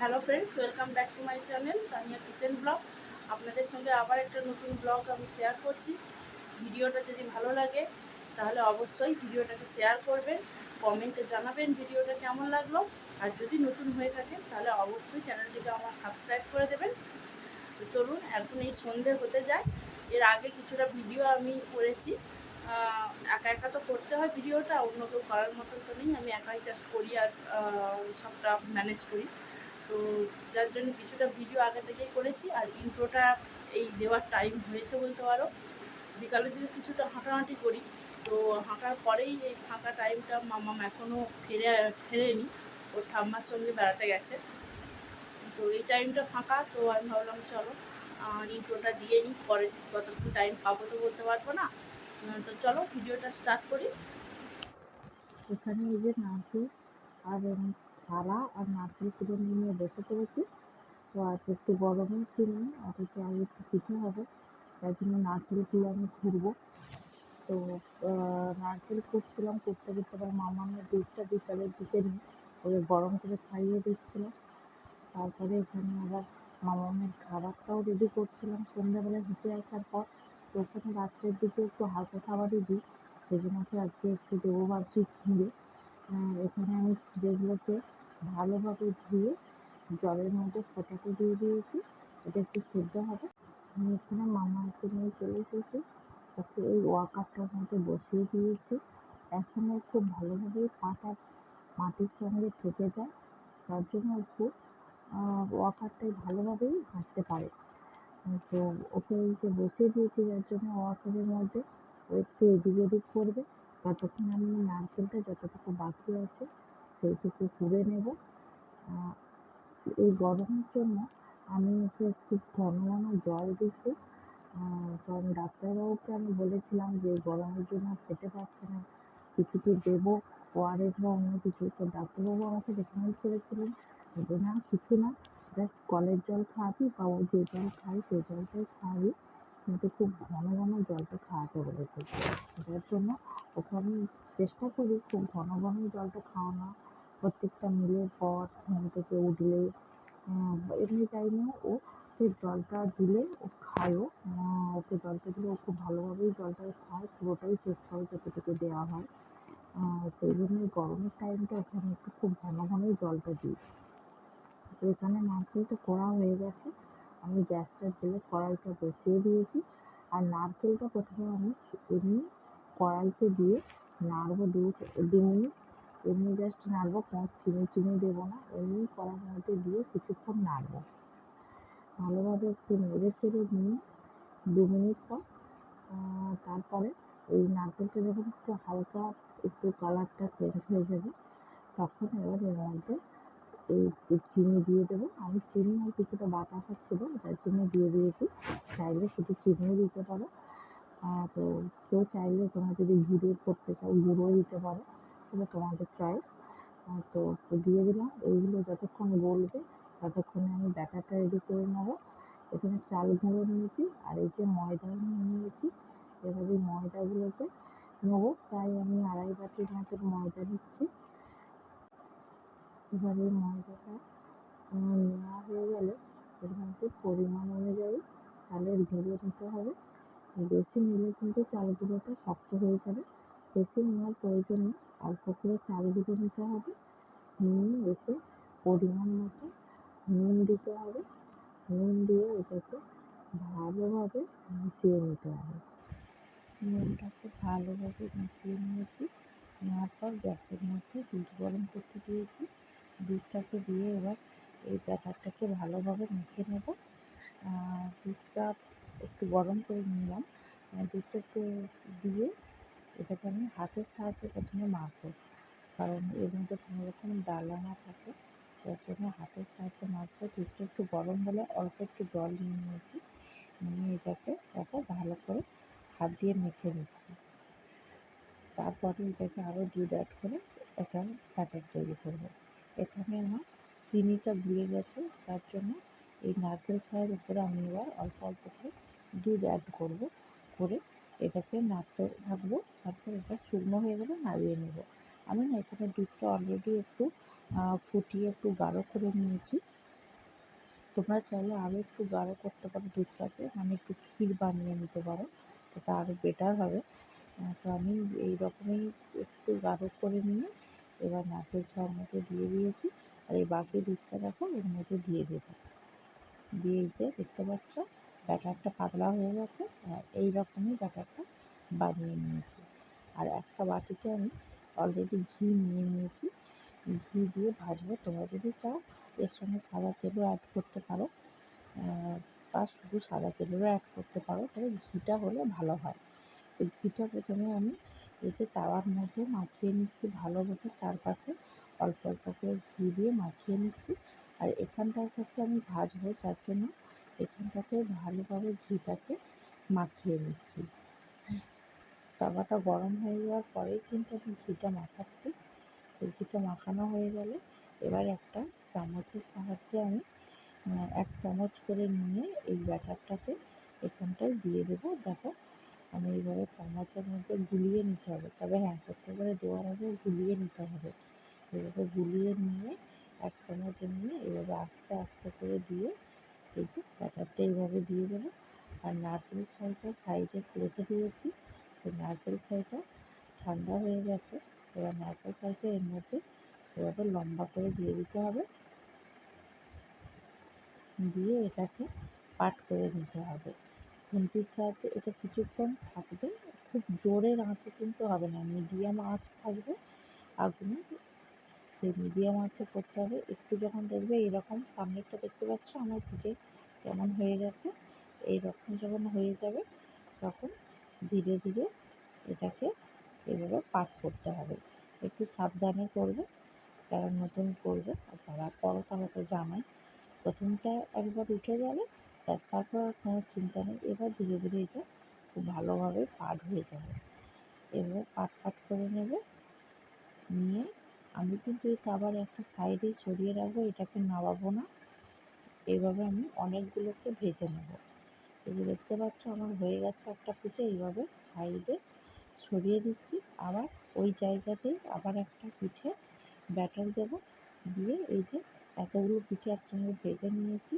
Hello friends welcome back to my channel Tania kitchen blog আপনাদের সঙ্গে আবার একটা নতুন ব্লগ আমি শেয়ার করছি। ভিডিওটা যদি ভালো লাগে, তাহলে অবশ্যই ভিডিওটাকে শেয়ার করবেন কমেন্টে জানাবেন ভিডিওটা কেমন লাগল। আর যদি নতুন হয়ে থাকে, তাহলে অবশ্যই চ্যানেলটিকে আমার সাবস্ক্রাইব করে দেবেন। তো চলুন, এখন এই সন্ধে হতে যায়। এর আগে কিছুটা ভিডিও আমি করেছি। একা একা তো করতে হয় ভিডিওটা অন্য কেউ করার মতন তো নেই। আমি একাই জাস্ট করি আর সবটা ম্যানেজ করি। তো যার জন্য কিছুটা ভিডিও আগে থেকেই করেছি, আর ইন্ট্রোটা এই দেওয়ার টাইম হয়েছে বলতে পারো। বিকালের দিকে কিছুটা হাঁটাহাঁটি করি, তো হাঁটার পরেই এই ফাঁকা টাইমটা মামাম এখনও ফিরে, ফেরেনি। ওর ঠাম্মার সঙ্গে বেড়াতে গেছে। তো এই টাইমটা ফাঁকা, তো আমি ভাবলাম চলো ইন্ট্রোটা দিয়ে নিই, পরে কতক্ষণ টাইম পাবো তো বলতে পারব না। তো চলো ভিডিওটা স্টার্ট করি। এখানে এই যে নারকেল আর থালা আর নারকেল কুড়ে নিয়ে বসে পড়েছি। তো আজ একটু দিন আর একটু আগে একটু পিঠে হবে। তাই জন্য নারকেলগুলো আমি ঘুরবো তো নারকেল কুটছিলাম করতে করতে আবার মামামের দুধটা বিকালের দিকে নিই। ওদের গরম করে খাইয়ে দিচ্ছিলাম তারপরে এখানে আবার মামামের খাবারটাও রেডি করছিলাম সন্ধ্যাবেলা হেঁটে আসার পর। তো ওখানে রাত্রের দিকে একটু হালকা খাবারই দিই। সেই জন্য আজকে একটু দেবো ভাবছি আহ, এখানে আমি চিঁড়েগুলোকে ভালোভাবে ধুয়ে জলের মধ্যে ফোটাতে দিয়ে দিয়েছি। এটা একটু সেদ্ধ হবে। আমি এখানে মামাকে নিয়ে চলে এসেছি। ওকে এই ওয়াকারটার মধ্যে বসিয়ে দিয়েছি। এখন খুব ভালোভাবেই পাটা মাটির সঙ্গে থেকে যায়। তার জন্য একটু ওয়াকারটাই ভালোভাবেই হাঁটতে পারে। তো ওকে যে বসিয়ে দিয়েছি যার জন্য ওয়াকারের মধ্যে ও একটু এদিক ওদিক করবে। ততক্ষণ আমি নারকেলটা যতটুকু বাকি আছে সেইটুকু কুড়ে নেব। এই গরমের জন্য আমি একটু ঘন ঘন জল দিচ্ছি। কারণ ডাক্তারবাবুকে আমি বলেছিলাম যে গরমের জন্য খেতে পারছে না, কিছু কি দেবো, ওআরএস বা অন্য কিছু। তো ডাক্তারবাবু আমাকে রেকমেন্ড করেছিলেন যে না, কিছু না জাস্ট কলের জল খাওয়াবি বা ও যে জল খায় সেই জলটাই খাওয়াবি। কিন্তু খুব ঘন ঘন জলটা খাওয়াতে বলেছে যার জন্য আমি চেষ্টা করি খুব ঘন ঘন জলটা খাওয়ানো। প্রত্যেকটা মিলের পর ঘুম থেকে উঠলে এমনি টাইমেও ও সেই জলটা দিলে ও খায়ও। ওকে জলটা দিলে ও খুব ভালোভাবেই জলটা খায়, পুরোটাই শেষ করে যতটুকু দেওয়া হয়। সেই জন্য এই গরমের টাইমটা ওখানে একটু খুব ঘন ঘনই জলটা দিই। তো এখানে নারকেলটা কোড়া হয়ে গেছে। আমি গ্যাসটা জেলে কড়াইটা বসিয়ে দিয়েছি। আর নারকেলটা প্রথমে আমি এমনি কড়াইতে দিয়ে নাড়বো দু দু মিনিট। এমনি জাস্ট নাড়বো, কোনো চিনি চিনি দেবো না। এমনি কড়াইয়ের মধ্যে দিয়ে কিছুক্ষণ নাড়বো। ভালোভাবে একটু নেড়ে চেড়ে নিয়ে দু মিনিট পর তারপরে এই নারকেলটা যখন একটু হালকা একটু কালারটা চেঞ্জ হয়ে যাবে, তখন এবার এর মধ্যে এই চিনি দিয়ে দেবো। আমি চিনি আর কিছুটা বাতাসা ছিল যার জন্য দিয়ে দিয়েছি। চাইলে শুধু চিনিও দিতে পারো। তো কেউ চাইলে তোমরা যদি গুঁড়ো করতে চাও, গুঁড়োও দিতে পারো। সেটা তোমাদের চয়েস তো দিয়ে দিলাম। এইগুলো যতক্ষণ গলবে, ততক্ষণে আমি ব্যাটারটা রেডি করে নেব। এখানে চাল গুঁড়ো নিয়েছি আর এই যে ময়দা নিয়ে নিয়েছি। এই ময়দাগুলোকে নেব। প্রায় আমি আড়াই বাটির মতন ময়দা নিচ্ছি। এবার এই ময়দাটা নেওয়া হয়ে গেলে এর পরিমাণ অনুযায়ী চালের গুঁড়ো নিতে হবে। বেশি নিলে কিন্তু চাল গুঁড়োটা শক্ত হয়ে যাবে। বেশি নেওয়ার প্রয়োজন নেই। অল্প করে চাল গুঁড়ো নিতে হবে। নিয়ে এতে পরিমাণ মতো নুন দিতে হবে। নুন দিয়ে এটাকে ভালোভাবে মিশিয়ে নিতে হবে। নুনটাকে ভালোভাবে মিশিয়ে নিয়েছি। নেওয়ার পর গ্যাসের মধ্যে দুধ গরম করতে দিয়েছি। দুধটাকে দিয়ে এবার এই ব্যাটারটাকে ভালোভাবে মেখে নেব। দুধটা একটু গরম করে নিলাম। আহ, দুধটা একটু দিয়ে এটাকে আমি হাতের সাহায্যে প্রথমে মাখবো কারণ এর মধ্যে কোনো রকম ডালা না থাকে। যার জন্য হাতের সাহায্যে মাখবো। দুধটা একটু গরম হলে অল্প একটু জল নিয়ে নিয়েছি। নিয়ে এটাকে তারপর ভালো করে হাত দিয়ে মেখে নিচ্ছি। তারপরে এটাকে আরও দুধ অ্যাড করে একটা ব্যাটার তৈরি করব। এখানে আমার চিনিটা গুলে গেছে, তার জন্য এই নারকেল ছাড়ার উপরে আমি এবার অল্প অল্প করে দুধ অ্যাড করব। করে এটাকে নাড়তে থাকব, তারপর এটা শুকনো হয়ে গেলে নামিয়ে নেব। আমি না এখানে দুধটা অলরেডি একটু ফুটিয়ে একটু গাঢ় করে নিয়েছি। তোমরা চাইলে আরও একটু গাঢ় করতে পারো দুধটাকে মানে একটু ক্ষীর বানিয়ে নিতে পারো এটা আরও বেটার হবে। তো আমি এই রকমই একটু গাঢ় করে নিয়ে এবার নারকেল ছাড়ার মধ্যে দিয়ে দিয়েছি। আর এই বাকি দুধটা দেখো, এর মধ্যে দিয়ে দেবো। দিয়ে যে দেখতে পাচ্ছ, ব্যাটারটা পাতলা হয়ে গেছে। আর এই রকমই ব্যাটারটা বানিয়ে নিয়েছি। আর একটা বাটিতে আমি অলরেডি ঘি নিয়ে নিয়েছি। ঘি দিয়ে ভাজবো। তোমরা যদি চাও, এর সঙ্গে সাদা তেলও অ্যাড করতে পারো। বা শুধু সাদা তেলেরও অ্যাড করতে পারো। তবে ঘিটা হলে ভালো হয়। তো ঘিটা প্রথমে আমি যে তাওয়ার মধ্যে মাখিয়ে নিচ্ছি ভালো ভালোভাবে চারপাশে। অল্প অল্প করে ঘি দিয়ে মাখিয়ে নিচ্ছি। আর এখানটার কাছে আমি ভাজবো যার জন্য এখানটাতে ভালোভাবে ঘিটাকে মাখিয়ে নিচ্ছি। তাওয়াটা গরম হয়ে যাওয়ার পরেই কিন্তু আমি ঘিটা মাখাচ্ছি। এই ঘিটা মাখানো হয়ে গেলে এবার একটা চামচের সাহায্যে আমি এক চামচ করে নিয়ে এই ব্যাটারটাকে এখানটায় দিয়ে দেবো। দেখো আমি এইভাবে চামচের মধ্যে গুলিয়ে নিতে হবে। তবে হ্যাঁ প্রত্যেকবারে দেওয়ার আগে গুলিয়ে নিতে হবে। এভাবে গুলিয়ে নিয়ে এক চামচ নিয়ে এভাবে আস্তে আস্তে করে দিয়ে এই যে ব্যাটারটা এইভাবে দিয়ে দেবো আর নারকেল ছাইটা সাইডে রেখে দিয়েছি। সেই নারকেল ছাইটা ঠান্ডা হয়ে গেছে। এবার নারকেল ছাইটা এর মধ্যে এভাবে লম্বা করে দিয়ে দিতে হবে। দিয়ে এটাকে পাট করে নিতে হবে। খুন্তির সাহায্যে এটা কিছুক্ষণ থাকবে। খুব জোরের আঁচে কিন্তু হবে না মিডিয়াম আঁচ থাকবে। আগুনে সেই মিডিয়াম আঁচে করতে হবে। একটু যখন দেখবে এইরকম সামনেরটা দেখতে পাচ্ছ, আমার পিঠে কেমন হয়ে গেছে, এইরকম যখন হয়ে যাবে, তখন ধীরে ধীরে এটাকে এভাবে পাক করতে হবে। একটু সাবধানে করবে, যারা নতুন করবে, আর যারা করো তারা তো জানোই, প্রথমটা একবার উঠে গেলে ব্যাস, তারপর আর কোনো চিন্তা নেই। এবার ধীরে ধীরে এটা খুব ভালোভাবে পাট হয়ে যাবে। এবার পাট পাট করে নেবে। নিয়ে আমি কিন্তু এই আবার একটা সাইডে সরিয়ে রাখব, এটাকে নামাবো না। এইভাবে আমি অনেকগুলোকে ভেজে নেব। এই যে দেখতে পাচ্ছ, আমার হয়ে গেছে একটা পিঠে, এইভাবে সাইডে সরিয়ে দিচ্ছি। আবার ওই জায়গাতেই আবার একটা পিঠে ব্যাটার দেবো। দিয়ে এই যে এতগুলো পিঠে একসঙ্গে ভেজে নিয়েছি।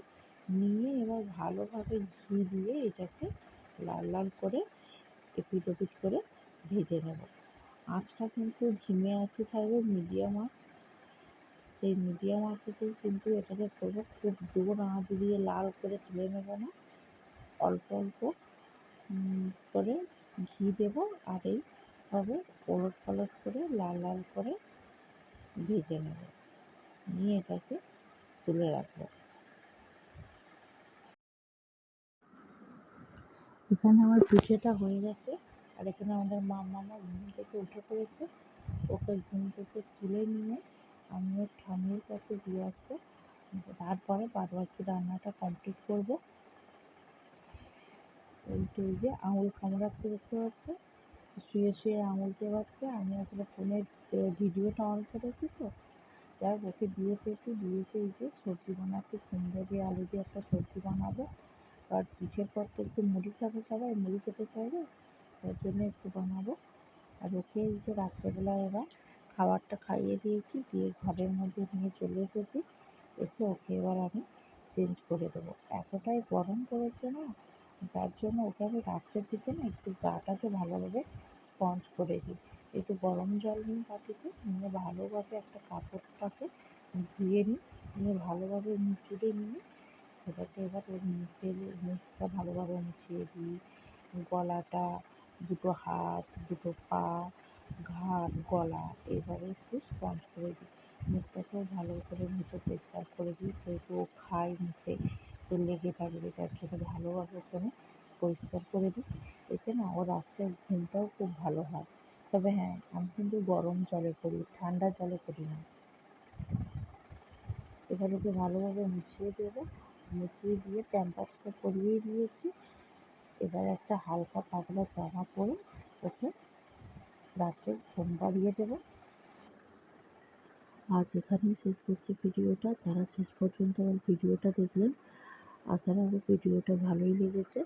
নিয়ে এবার ভালোভাবে ঘি দিয়ে এটাকে লাল লাল করে এপিট ওপিট করে ভেজে নেব। আঁচটা কিন্তু ধিমে আঁচে থাকবে, মিডিয়াম আঁচ। সেই মিডিয়াম আঁচেতেই কিন্তু এটাকে করব। খুব জোর আঁচ দিয়ে লাল করে তুলে নেব না। অল্প অল্প করে ঘি দেবো আর এইভাবে ওলট পালট করে লাল লাল করে ভেজে নেব। নিয়ে এটাকে তুলে রাখব। এখানে আমার পিঠেটা হয়ে গেছে, আর এখানে আমাদের মা মামা ঘুম থেকে উঠে পড়েছে। ওকে ঘুম থেকে তুলে নিয়ে আমি ওর ঠাম্মির কাছে দিয়ে আসব। তারপরে বাদ বাকি রান্নাটা কমপ্লিট করব। এই যে আঙুল কামড়াচ্ছে দেখতে পাচ্ছ? শুয়ে শুয়ে আঙুল চেবাচ্ছে। আমি আসলে ফোনের ভিডিওটা অন করেছি তো। যাই ওকে দিয়ে এসেছি। দিয়ে এসে যে সবজি বানাচ্ছি। কুমড়ো দিয়ে, আলু দিয়ে একটা সবজি বানাবো। আর পিঠের পর তো একটু মুড়ি খাবে সবাই, মুড়ি খেতে চাইবে তার জন্য একটু বানাবো। আর ওকে এই যে রাত্রেবেলা এবার খাবারটা খাইয়ে দিয়েছি, দিয়ে ঘরের মধ্যে নিয়ে চলে এসেছি। এসে ওকে এবার আমি চেঞ্জ করে দেবো। এতটাই গরম পড়েছে না, যার জন্য ওকে আমি রাত্রের দিকে না একটু গাটাকে ভালোভাবে স্পঞ্জ করে দিই। একটু গরম জল নিই বাটিতে নিয়ে ভালোভাবে একটা কাপড়টাকে ধুয়ে নিই, নিয়ে ভালোভাবে মুচড়ে নিয়ে সেটাকে এবার ওর মুখের মুখটা ভালোভাবে মুছিয়ে দিই, গলাটা, দুটো হাত, দুটো পা, ঘাড়, গলা এইভাবে একটু স্পঞ্জ করে দিই। মুখটাকেও ভালো করে মুছে পরিষ্কার করে দিই, যেহেতু ও খায় মুখে, তো লেগে থাকবে, তার জন্য ভালোভাবে ওখানে পরিষ্কার করে দিই। এতে না, ও রাত্রে ঘুমটাও খুব ভালো হয়। তবে হ্যাঁ আমি কিন্তু গরম জলে করি, ঠান্ডা জলে করি না। এবার ওকে ভালোভাবে মুছিয়ে দেবো। মুছিয়ে দিয়ে প্যাম্পার্সটা পরিয়ে দিয়েছি। এবার একটা হালকা পাতলা জামা পরে ওকে রাত্রে ঘুম পাড়িয়ে দেবো। আজ এখানেই শেষ করছি ভিডিওটা। যারা শেষ পর্যন্ত আমার ভিডিওটা দেখলেন, আশা রাখব ভিডিওটা ভালোই লেগেছে।